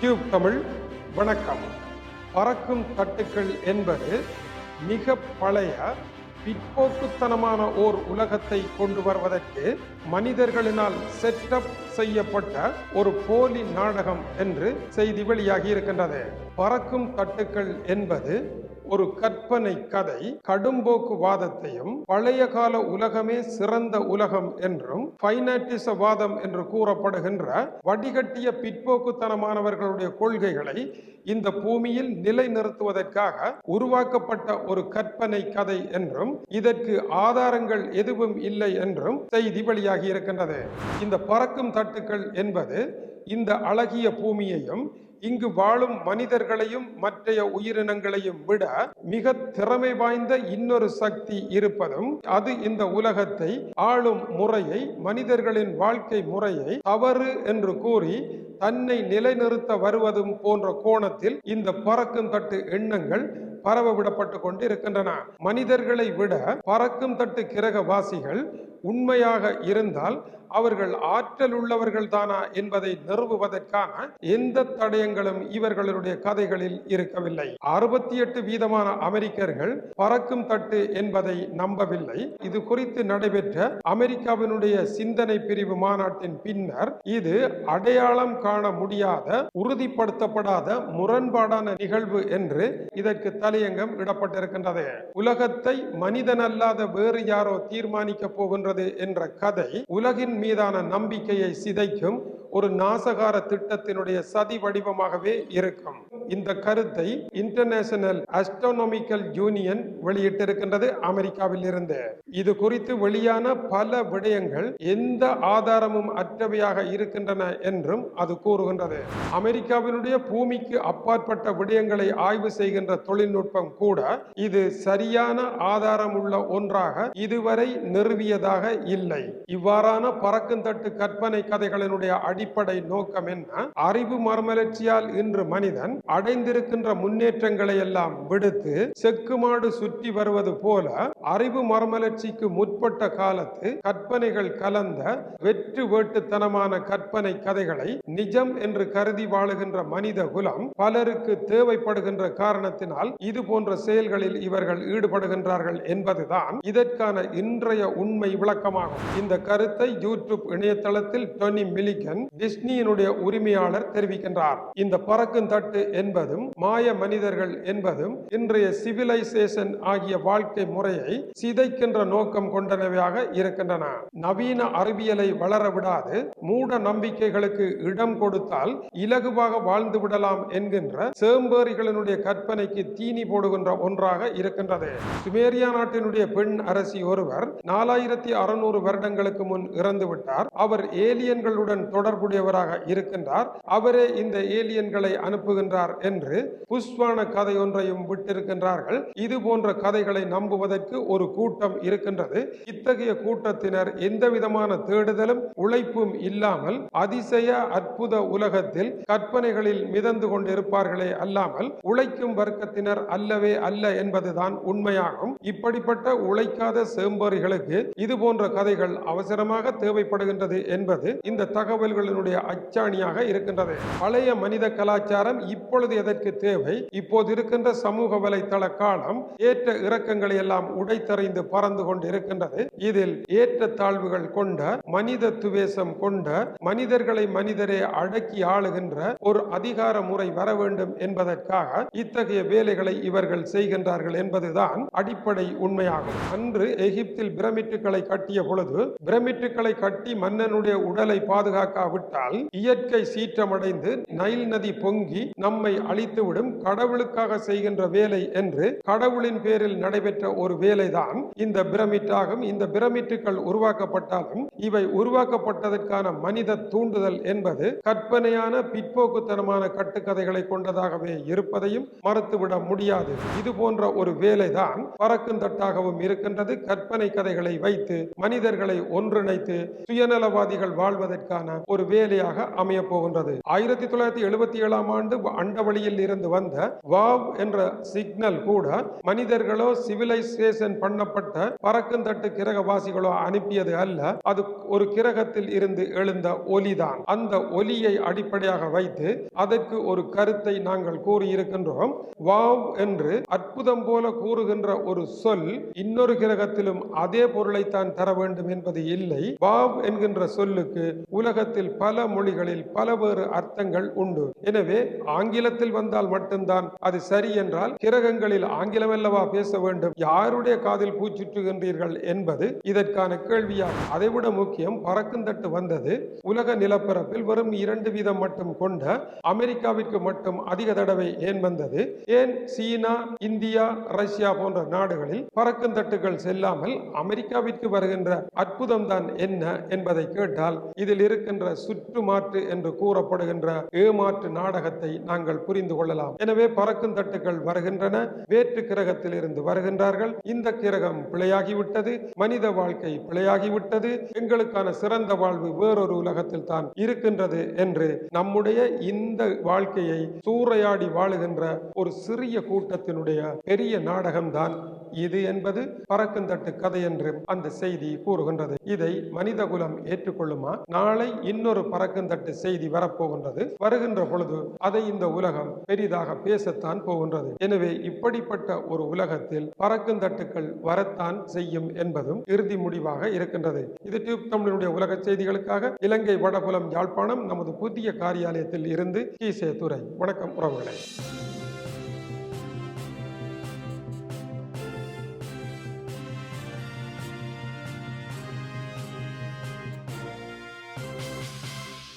Tube Tamil வணக்கம். பறக்கும் தட்டுக்கள் என்பது மிக பழைய பிற்போக்குத்தனமான ஓர் உலகத்தை கொண்டு வருவதற்கு மனிதர்களினால் செட்டப் செய்யப்பட்ட ஒரு போலி நாடகம் என்று செய்தி வெளியாகி இருக்கின்றது. பறக்கும் தட்டுக்கள் என்பது ஒரு கற்பனை கதை கடும்போக்கு வாதத்தையும் பழைய கால உலகமே சிறந்த உலகம் என்றும் பைனாட்டிச வாதம் என்று கூறப்படுகின்ற வடிகட்டிய பிற்போக்குத்தனமானவர்களுடைய கொள்கைகளை இந்த பூமியில் நிலைநிறுத்துவதற்காக உருவாக்கப்பட்ட ஒரு கற்பனை கதை என்றும் இதற்கு ஆதாரங்கள் எதுவும் இல்லை என்றும் செய்தி வெளியாகி இருக்கின்றது. இந்த பறக்கும் தட்டுக்கள் என்பது இந்த அழகிய பூமியையும் இங்கு வாழும் மனிதர்களையும் மற்றைய உயிரினங்களையும் விட மிக திறமை வாய்ந்த இன்னொரு சக்தி இருப்பதும் அது இந்த உலகத்தை ஆளும் முறையை மனிதர்களின் வாழ்க்கை முறையை தவறு என்று கூறி தன்னை நிலைநிறுத்த வருவதும் போன்ற கோணத்தில் இந்த பறக்கும் தட்டு எண்ணங்கள் பரவ விடப்பட்டு கொண்டு இருக்கின்றன மனிதர்களை விட பறக்கும் தட்டு கிரகவாசிகள் உண்மையாக இருந்தால் அவர்கள் ஆற்றல் உள்ளவர்கள் தானா என்பதை நிறுவுவதற்கான எந்த தடயங்களும் இவர்களுடைய கதைகளில் இருக்கவில்லை. அறுபத்தி எட்டு வீதமான அமெரிக்கர்கள் பறக்கும் தட்டு என்பதை நம்பவில்லை. இது குறித்து நடைபெற்ற அமெரிக்காவினுடைய சிந்தனை பிரிவு மாநாட்டின் பின்னர் இது அடையாளம் காண முடியாத உறுதிப்படுத்தப்படாத முரண்பாடான நிகழ்வு என்று இதற்கு தலையங்கம் இடப்பட்டிருக்கின்றது. உலகத்தை மனிதனல்லாத வேறு யாரோ தீர்மானிக்க போகின்றது என்ற கதை உலகின் மீதான நம்பிக்கையை சிதைக்கும் ஒரு நாசகார திட்டத்தினுடைய சதி வடிவமாகவே இருக்கும். இந்த கருத்தை இன்டர்நேஷனல் அஸ்ட்ரோனாமிக்கல் யூனியன் வெளியிட்டிருக்கின்றது அமெரிக்காவில் இருந்து இது குறித்து வெளியான பல விடயங்கள் எந்த ஆதாரமும் அற்றவையாக இருக்கின்றன என்றும் அது கூறுகின்றது. அமெரிக்காவினுடைய பூமிக்கு அப்பாற்பட்ட விடயங்களை ஆய்வு செய்கின்ற தொழில்நுட்பம் கூட இது சரியான ஆதாரம் உள்ள ஒன்றாக இதுவரை நிறுவியதாக இல்லை. இவ்வாறான பறக்குந்தட்டு கற்பனை கதைகளினுடைய அடிப்படை நோக்கம் என்ன? அறிவு மர்மலர்ச்சியால் இன்று மனிதன் அடைந்திருக்கின்ற முன்னேற்றங்களை எல்லாம் விடுத்து செக்குமாடு சுற்றி வருவது போல அறிவு மர்மலர்ச்சிக்கு முற்பட்ட காலத்து கற்பனைகள் கலந்த வெற்று வேட்டுத்தனமான கற்பனை கதைகளை நிஜம் என்று கருதி வாழுகின்ற மனித குலம் பலருக்கு தேவைப்படுகின்ற காரணத்தினால் இது போன்ற செயல்களில் இவர்கள் ஈடுபடுகின்றார்கள் என்பதுதான் இதற்கான இன்றைய உண்மை விளக்கமாகும். இந்த கருத்தை யூடியூப் இணையதளத்தில் டொனி மிலிகன் டிஸ்னியினுடைய உரிமையாளர் தெரிவிக்கின்றார். இந்த பறக்கும் தட்டு என்பதும் மாய மனிதர்கள் என்பதும் இன்றைய சிவிலைசேஷன் ஆகிய வாழ்க்கை முறையை சிதைக்கின்ற நோக்கம் கொண்டனவையாக இருக்கின்றன. நவீன அறிவியலை வளர விடாது மூட நம்பிக்கைகளுக்கு இடம் கொடுத்தால் இலகுவாக வாழ்ந்து விடலாம் என்கின்ற சேம்பேறிகளினுடைய கற்பனைக்கு தீனி போடுகின்ற ஒன்றாக இருக்கின்றது. சுமேரியா நாட்டினுடைய பெண் அரசி ஒருவர் நாலாயிரத்தி அறுநூறு வருடங்களுக்கு முன் இறந்து விட்டார். அவர் ஏலியன்களுடன் தொடர்புடையவராக இருக்கின்றார். அவரே இந்த ஏலியன்களை அனுப்புகின்றார் என்று புஷ்வான கதை ஒன்றையும் விட்டிருக்கின்றார்கள். இது போன்ற கதைகளை நம்புவதற்கு ஒரு கூட்டம் இருக்கின்றது. இத்தகைய கூட்டத்தினர் எந்த விதமான தேடுதலும் உழைப்பும் இல்லாமல் அதிசய அற்புத உலகத்தில் கற்பனைகளில் மிதந்து கொண்டிருப்பார்களே அல்லாமல் உழைக்கும் வர்க்கத்தினர் அல்லவே அல்ல என்பதுதான் உண்மையாகும். இப்படிப்பட்ட உழைக்காத சேம்பறிகளுக்கு இது போன்ற கதைகள் அவசரமாக தேவைப்படுகின்றது என்பது இந்த தகவல்களினுடைய அச்சாணியாக இருக்கின்றது. பழைய மனித கலாச்சாரம் இப்பொழுது எதற்கு தேவை? இப்போது இருக்கின்ற சமூக வலைத்தள காலம் ஏற்ற இறக்கங்களை எல்லாம் உடைத்தறிந்து பறந்து கொண்டு இருக்கின்றது இதில் ஏற்ற தாழ்வுகள் கொண்ட மனித துவேஷம் கொண்ட மனிதர்களை மனிதரே அடக்கி ஆளுகின்ற ஒரு அதிகார முறை வர வேண்டும் என்பதற்காக இத்தகைய வேலைகளை இவர்கள் செய்கின்றார்கள் என்பதுதான் அடிப்படை உண்மையாகும். அன்று எகிப்தில் பிரமிட்டுகளை கட்டிய பொழுது பிரமிட்டுகளை கட்டி மன்னனுடைய உடலை பாதுகாக்காவிட்டால் இயற்கை சீற்றமடைந்து நைல் நதி பொங்கி நம்மை அழித்துவிடும் கடவுளுக்காக செய்கின்ற வேலை என்று கடவுளின் பேரில் நடைபெற்ற ஒரு வேலைதான் இந்த பிரமிட்டாகும். இந்த பிரமிட்டுகள் உருவாக்கப்பட்டாலும் இவை உருவாக்கப்பட்டதற்கான மனித தூண்டுதல் என்பது கற்பனையான பிற்போக்குத்தனமான கட்டுக்கதைகளை கொண்டதாகவே இருப்பதையும் மறுத்துவிட முடியாது. இது போன்ற ஒரு வேலைதான் பறக்குந்தட்டாகவும் இருக்கின்றது. கற்பனை கதைகளை வைத்து மனிதர்களை ஒன்றிணைத்து சுயநலவாதிகள் வாழ்வதற்கான ஒரு வேலையாக அமைய போகின்றது. ஆயிரத்தி தொள்ளாயிரத்தி எழுபத்தி ஏழாம் ஆண்டு அண்டவழியில் இருந்து வந்த வாவ் என்ற சிக்னல் கூட மனிதர்களோ சிவிலைசேஷன் பண்ணப்பட்ட பறக்கும் தட்டு கிரகவாசிகளோ அனுப்பியது அல்ல. அது ஒரு கிரகத்தில் இருந்து எழுந்த ஒலிதான். அந்த ஒலியை அடிப்படையாக வைத்து அதற்கு ஒரு கருத்தை நாங்கள் கூறியிருக்கின்றோம். வாவ் என்று அற்புதம் போல கூறுகின்ற ஒரு சொல் இன்னொரு கிரகத்திலும் அதே பொருளைத்தான் தர வேண்டும் என்பது இல்லை. வாவ் என்கின்ற சொல்லுக்கு உலகத்தில் பல மொழிகளில் பல வேறு அர்த்தங்கள் உண்டு. எனவே ஆங்கிலத்தில் வந்தால் மட்டும்தான் அது சரி என்றால் கிரகங்களில் ஆங்கிலம் அல்லவா பேச வேண்டும்? யாருடைய காதில் பூச்சுற்றுகின்றீர்கள் என்பது இதற்கான கேள்வியாகும். அதைவிட முக்கியம் பறக்கும் தட்டு வந்தது உலக நிலப்பரப்பில் வெறும் இரண்டு வீதம் மட்டும் கொண்ட அமெரிக்காவிற்கு மட்டும் அதிக தடவை ஏன் வந்தது? ஏன் சீனா இந்தியா ரஷ்யா போன்ற நாடுகளில் பறக்கும் தட்டுகள் செல்லாமல் அமெரிக்காவிற்கு வர அற்புதம் தான் என்ன என்பதை கேட்டால் இதில் இருக்கின்ற சுற்றுமாற்று என்று கூறப்படுகின்ற ஏமாற்று நாடகத்தை நாங்கள் புரிந்து கொள்ளலாம். எனவே பறக்கும் தட்டுகள் வருகின்றன வேற்று கிரகத்தில் இருந்து வருகின்றார்கள். இந்த கிரகம் பிழையாகிவிட்டது மனித வாழ்க்கை பிழையாகிவிட்டது எங்களுக்கான சிறந்த வாழ்வு வேறொரு உலகத்தில் தான் இருக்கின்றது என்று நம்முடைய இந்த வாழ்க்கையை சூறையாடி வாழுகின்ற ஒரு சிறிய கூட்டத்தினுடைய பெரிய நாடகம்தான் இது என்பது பறக்குந்தட்டு கதை என்று அந்த செய்தி கூறுகின்றது. இதை மனித குலம் ஏற்றுக்கொள்ளுமா? நாளை இன்னொரு பறக்குந்தட்டு செய்தி வரப்போகின்றது. வருகின்ற பொழுது அதை இந்த உலகம் பெரிதாக பேசத்தான் போகின்றது. எனவே இப்படிப்பட்ட ஒரு உலகத்தில் பறக்குந்தட்டுக்கள் வரத்தான் செய்யும் என்பதும் இறுதி முடிவாக இருக்கின்றது. இது டியூப் தமிழனுடைய உலக செய்திகளுக்காக இலங்கை வடபுலம் யாழ்ப்பாணம் நமது புதிய காரியாலயத்தில் இருந்து கீசே துறை வணக்கம் உறவுகளை.